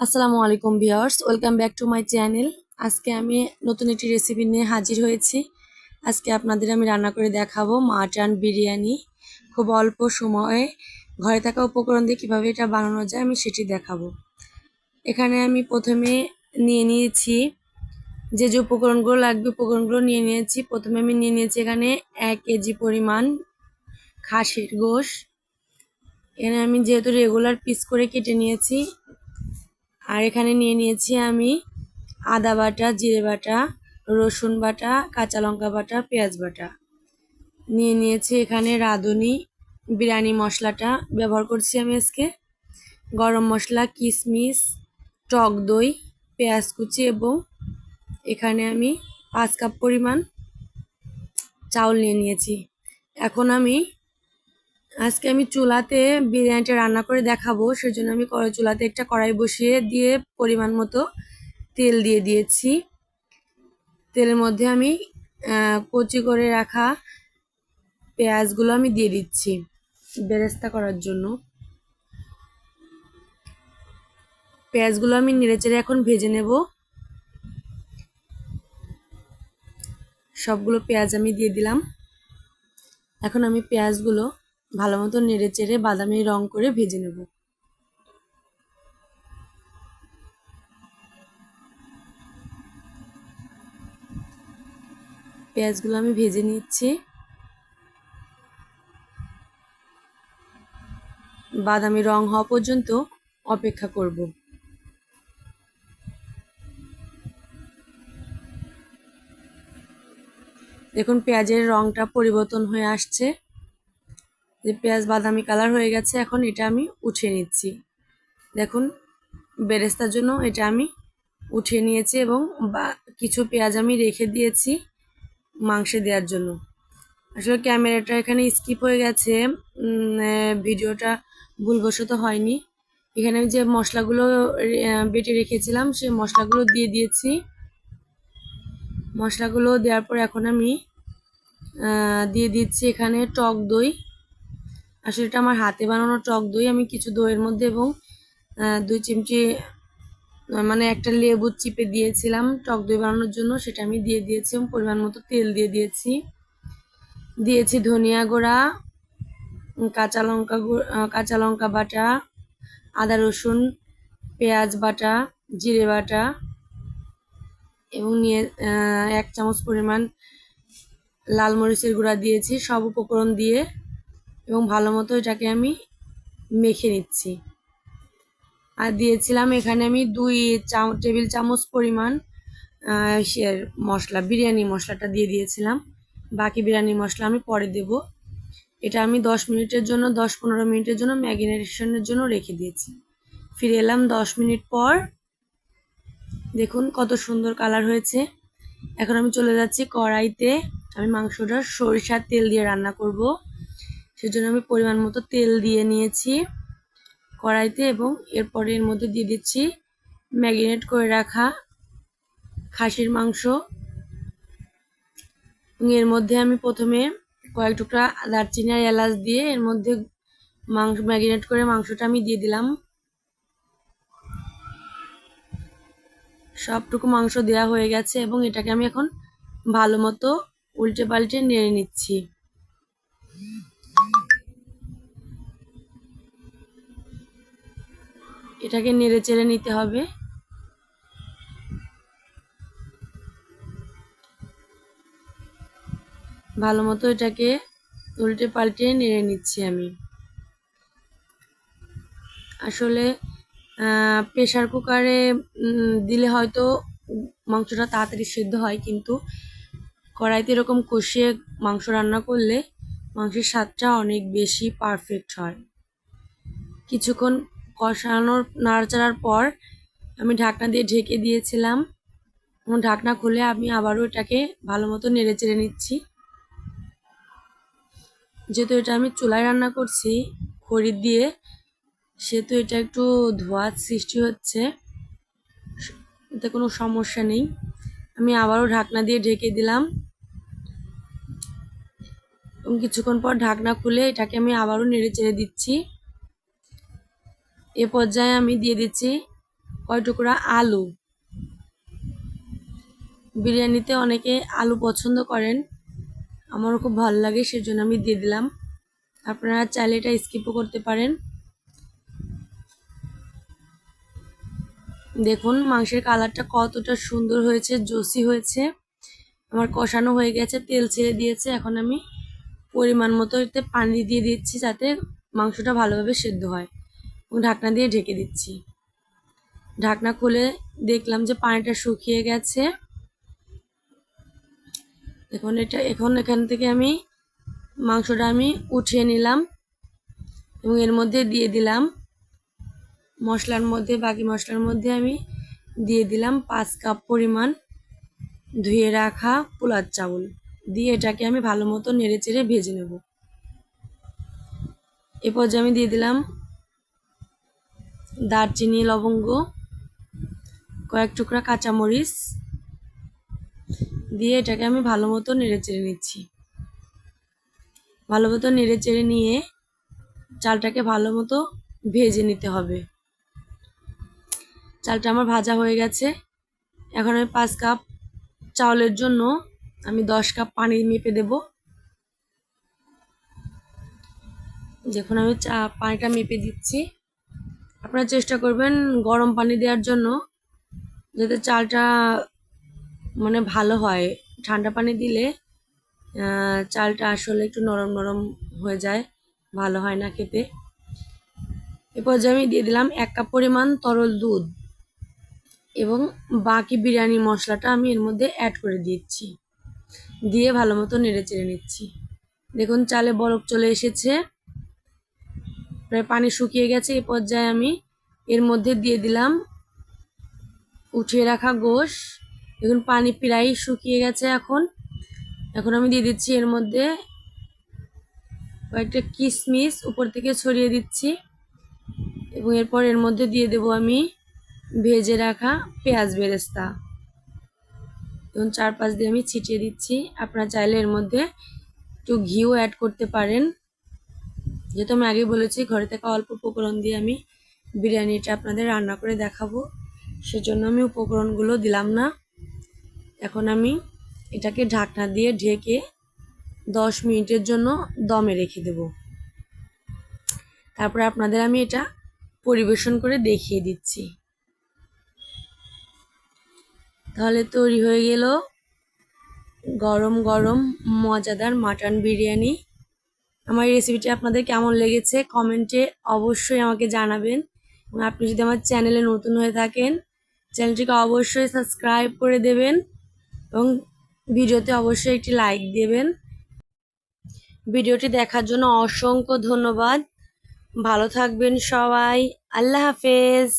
আসসালামু আলাইকুম viewers, welcome back to my channel. আজকে আমি নতুন একটি রেসিপি নিয়ে হাজির হয়েছি। আজকে আপনাদের আমি রান্না করে দেখাবো মাটন বিরিয়ানি। খুব অল্প সময়ে ঘরে থাকা উপকরণ দিয়ে কীভাবে এটা বানানো যায় আমি সেটি দেখাবো। এখানে আমি প্রথমে নিয়ে নিয়েছি যে যে উপকরণগুলো লাগবে উপকরণগুলো নিয়ে নিয়েছি। প্রথমে আমি নিয়ে নিয়েছি এখানে এক কেজি পরিমাণ খাসির গোশ। এখানে আমি যেহেতু রেগুলার পিস করে কেটে নিয়েছি আর এখানে নিয়ে নিয়েছি আমি আদা বাটা, জিরে বাটা, রসুন বাটা, কাঁচা লঙ্কা বাটা, পেঁয়াজ বাটা। নিয়ে নিয়েছি এখানে রাঁধুনি, বিরিয়ানি মশলাটা ব্যবহার করছি আমি আজকে। গরম মশলা কিশমিশ টক দই, পেঁয়াজ কুচি এবং এখানে আমি পাঁচ কাপ পরিমাণ চাউল নিয়ে নিয়েছি। এখন আমি আজকে আমি চুলাতে বিরিয়ানিটা রান্না করে দেখাবো, সেজন্য আমি চুলাতে একটা কড়াই বসিয়ে দিয়ে পরিমাণ মতো তেল দিয়ে দিয়েছি। তেলের মধ্যে আমি কচি করে রাখা পেঁয়াজগুলো আমি দিয়ে দিচ্ছি বেরেস্তা করার জন্য। পেঁয়াজগুলো আমি নেড়েচেড়ে এখন ভেজে নেব। সবগুলো পেঁয়াজ আমি দিয়ে দিলাম। এখন আমি পেঁয়াজগুলো ভালো মতো নেড়ে চেড়ে বাদামি রং করে ভেজে নেব। পেঁয়াজগুলো আমি ভেজে নিচ্ছি। বাদামি রং হওয়া পর্যন্ত অপেক্ষা করব। দেখুন, পেঁয়াজের রংটা পরিবর্তন হয়ে আসছে। যে পেঁয়াজ বাদামি কালার হয়ে গেছে, এখন এটা আমি উঠিয়ে নিচ্ছি। দেখুন, বেরেস্তার জন্য এটা আমি উঠিয়ে নিয়েছি এবং বা, কিছু পেঁয়াজ আমি রেখে দিয়েছি মাংসে দেওয়ার জন্য। আসলে ক্যামেরাটা এখানে স্কিপ হয়ে গেছে ভিডিওটা ভুলবশত হয়নি। এখানে যে মশলাগুলো বেটে রেখেছিলাম, সেই মশলাগুলো দিয়ে দিয়েছি। মশলাগুলো দেওয়ার পর এখন আমি দিয়ে দিচ্ছি এখানে টক দই। আসলে এটা আমার হাতে বানানো টক দই, আমি কিছু দইয়ের মধ্যে এবং দুই চিমটি মানে একটা লেবু চিপে দিয়েছিলাম টক দই বানানোর জন্য, সেটা আমি দিয়ে দিয়েছি এবং পরিমাণ মতো তেল দিয়ে দিয়েছি। দিয়েছি ধনিয়া গুঁড়া, কাঁচা লঙ্কা কাঁচা লঙ্কা বাটা, আদা রসুন, পেঁয়াজ বাটা, জিরে বাটা এবং নিয়ে এক চামচ পরিমাণ লাল মরিচের গুঁড়া দিয়েছি। সব উপকরণ দিয়ে এবং ভালো মতো এটাকে আমি মেখে নিচ্ছি। আর দিয়েছিলাম এখানে আমি দুই চাম টেবিল চামচ পরিমাণ মশলা, বিরিয়ানি মশলাটা দিয়ে দিয়েছিলাম। বাকি বিরিয়ানি মশলা আমি পরে দেব। এটা আমি দশ মিনিটের জন্য, দশ পনেরো মিনিটের জন্য ম্যাগিনেশনের জন্য রেখে দিয়েছি। ফিরে এলাম দশ মিনিট পর। দেখুন কত সুন্দর কালার হয়েছে। এখন আমি চলে যাচ্ছি কড়াইতে। আমি মাংসটা সরিষার তেল দিয়ে রান্না করব। সেজন্য আমি পরিমাণ মতো তেল দিয়ে নিয়েছি কড়াইতে এবং এরপরে এর মধ্যে দিয়ে দিচ্ছি ম্যাগিনেট করে রাখা খাসির মাংস। এর মধ্যে আমি প্রথমে কয়েক টুকরা দারচিনি আর এলাচ দিয়ে এর মধ্যে মাংস, ম্যাগিনেট করে মাংসটা আমি দিয়ে দিলাম। সবটুকু মাংস দেওয়া হয়ে গেছে এবং এটাকে আমি এখন ভালো মতো উল্টে পাল্টে নেড়ে নিচ্ছি। এটাকে নেড়ে চেড়ে নিতে হবে। ভালো মতো এটাকে উল্টে পাল্টে নেড়ে নিচ্ছি আমি। আসলে প্রেশার কুকারে দিলে হয়তো মাংসটা তাড়াতাড়ি সেদ্ধ হয়, কিন্তু কড়াইতে এরকম কষিয়ে মাংস রান্না করলে মাংসের স্বাদটা অনেক বেশি পারফেক্ট হয়। কিছুক্ষণ কষানোর নাড়াচাড়ার পর আমি ঢাকনা দিয়ে ঢেকে দিয়েছিলাম। এবং ঢাকনা খুলে আমি আবারও এটাকে ভালো মতো নেড়ে চেড়ে নিচ্ছি। যেহেতু এটা আমি চুলায় রান্না করছি, খড়ি দিয়ে, সেহেতু এটা একটু ধোয়ার সৃষ্টি হচ্ছে, এতে কোনো সমস্যা নেই। আমি আবারও ঢাকনা দিয়ে ঢেকে দিলাম। এবং কিছুক্ষণ পর ঢাকনা খুলে এটাকে আমি আবারও নেড়ে চেড়ে দিচ্ছি। এ পর্যায়ে আমি দিয়ে দিচ্ছি কয় টুকরা আলু। বিরিয়ানিতে অনেকে আলু পছন্দ করেন, আমারও খুব ভালো লাগে, সেজন্য আমি দিয়ে দিলাম। আপনারা চাইলে এটা স্কিপও করতে পারেন। দেখুন, মাংসের কালারটা কতটা সুন্দর হয়েছে, জসি হয়েছে। আমার কষানো হয়ে গেছে, তেল ছেড়ে দিয়েছে। এখন আমি পরিমাণ মতো পানি দিয়ে দিচ্ছি যাতে মাংসটা ভালোভাবে সেদ্ধ হয়। ঢাকনা দিয়ে ঢেকে দিচ্ছি। ঢাকনা খুলে দেখলাম যে পানিটা শুকিয়ে গেছে। এখন এটা, এখন এখান থেকে আমি মাংসটা আমি উঠিয়ে নিলাম এবং এর মধ্যে দিয়ে দিলাম মশলার মধ্যে, বাকি মশলার মধ্যে আমি দিয়ে দিলাম পাঁচ কাপ পরিমাণ ধুয়ে রাখা পোলার চাউল। দিয়ে এটাকে আমি ভালো মতো নেড়ে চেড়ে ভেজে নেব। এরপর যে আমি দিয়ে দিলাম দারচিনি, লবঙ্গ, কয়েক টুকরা কাঁচামরিচ দিয়ে এটাকে আমি ভালো মতো নেড়ে চেড়ে নিচ্ছি। ভালো মতো নেড়ে চেড়ে নিয়ে চালটাকে ভালো মতো ভেজে নিতে হবে। চালটা আমার ভাজা হয়ে গেছে। এখন আমি পাঁচ কাপ চাউলের জন্য আমি দশ কাপ পানি মেপে দেব। দেখুন আমি চা পানিটা মেপে দিচ্ছি। আপনারা চেষ্টা করবেন গরম পানি দেওয়ার জন্য যাতে চালটা মানে ভালো হয়। ঠান্ডা পানি দিলে চালটা আসলে একটু নরম নরম হয়ে যায়, ভালো হয় না খেতে। এরপর যে আমি দিয়ে দিলাম এক কাপ পরিমাণ তরল দুধ এবং বাকি বিরিয়ানি মশলাটা আমি এর মধ্যে অ্যাড করে দিচ্ছি। দিয়ে ভালো মতো নেড়ে চেড়ে নিচ্ছি। দেখুন চালে বরফ চলে এসেছে। প্রায় পানি শুকিয়ে গেছে এই পর্যায়ে আমি এর মধ্যে দিয়ে দিলাম উঠিয়ে রাখা গোশ। দেখুন, পানি প্রায় শুকিয়ে গেছে এখন। এখন আমি দিয়ে দিচ্ছি এর মধ্যে কয়েকটা কিশমিশ উপর থেকে ছড়িয়ে দিচ্ছি এবং এরপর এর মধ্যে দিয়ে দেব আমি ভেজে রাখা পেঁয়াজ বেরেস্তা। এবং চার পাঁচ দিয়ে আমি ছিটিয়ে দিচ্ছি। আপনারা চাইলে এর মধ্যে একটু ঘিও অ্যাড করতে পারেন। যেহেতু আমি আগে বলেছি, ঘরে থাকা অল্প উপকরণ দিয়ে আমি বিরিয়ানিটা আপনাদের রান্না করে দেখাবো। সেজন্য আমি উপকরণগুলো দিলাম না। এখন আমি এটাকে ঢাকনা দিয়ে ঢেকে দশ মিনিটের জন্য দমে রেখে দেব। তারপরে আপনাদের আমি এটা পরিবেশন করে দেখিয়ে দিচ্ছি। তাহলে তৈরি হয়ে গেল গরম গরম মজাদার মাটন বিরিয়ানি। আমার এই রেসিপিটি আপনাদের কেমন লেগেছে কমেন্টে অবশ্যই আমাকে জানাবেন। এবং আপনি যদি আমার চ্যানেলে নতুন হয়ে থাকেন চ্যানেলটিকে অবশ্যই সাবস্ক্রাইব করে দেবেন এবং ভিডিওতে অবশ্যই একটি লাইক দেবেন। ভিডিওটি দেখার জন্য অসংখ্য ধন্যবাদ। ভালো থাকবেন সবাই। আল্লাহ হাফেজ।